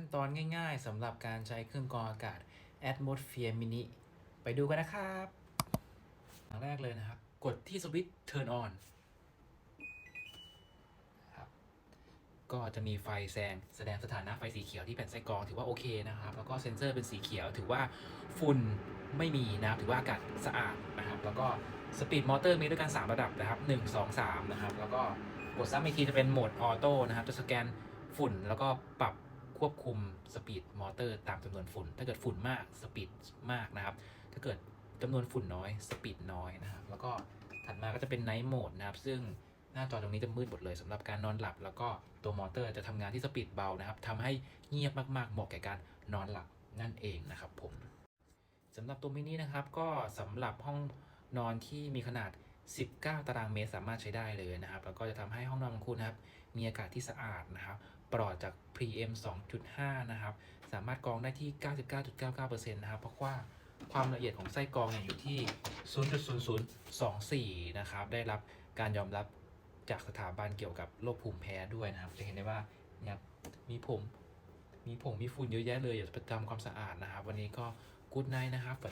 ขั้นตอนง่ายๆสำหรับการใช้เครื่องกรองอากาศ Atmosphere Mini ไปดูกันนะครับอย่างแรกเลยนะครับ กดที่สวิตช์ Turn on ครับก็จะมีไฟแสงแสดงสถานะไฟสีเขียวที่แผ่นไส้กรองถือว่าโอเคนะครับ แล้วก็เซ็นเซอร์เป็นสีเขียว ถือว่าฝุ่นไม่มีนะครับถือว่าอากาศสะอาดนะครับ แล้วก็สปีดมอเตอร์มีด้วยกัน 3 ระดับนะครับ 1 2 3 นะครับ แล้วก็กดซ้ำอีกทีจะเป็นโหมดออโต้นะครับ จะสแกนฝุ่นแล้วก็ปรับ ควบคุมสปีดมอเตอร์ตามจำนวนฝุ่น ถ้าเกิดฝุ่นมากสปีดมากนะครับ ถ้าเกิดจำนวนฝุ่นน้อยสปีดน้อยนะครับ แล้วก็ถัดมาก็จะเป็นไนท์โหมดนะครับ ซึ่งหน้าจอตรงนี้จะมืดหมดเลยสำหรับการนอนหลับ แล้วก็ตัวมอเตอร์จะทำงานที่สปีดเบานะครับทำให้เงียบมากๆเหมาะแก่การนอนหลับนั่นเองนะครับผมสำหรับตัวมินินะครับก็สำหรับห้องนอนที่มีขนาด 19 ตารางเมตรสามารถใช้ได้เลยนะครับ แล้วก็จะทำให้ห้องนอนของคุณนะครับ มีอากาศที่สะอาดนะครับ ปลอดจาก PM 2.5 นะครับ สามารถกรองได้ที่ 99.99%นะครับ เพราะว่าความละเอียดของไส้กรองเนี่ยอยู่ที่ 0.0024 นะครับ ได้รับการยอมรับจากสถาบันเกี่ยวกับโรคภูมิแพ้ด้วยนะครับ จะเห็นได้ว่าเนี่ยมีผม มีผงมีฝุ่นเยอะแยะเลยอย่ากจะไปทำความสะอาดนะครับ วันนี้ก็กู๊ดไนท์นะครับ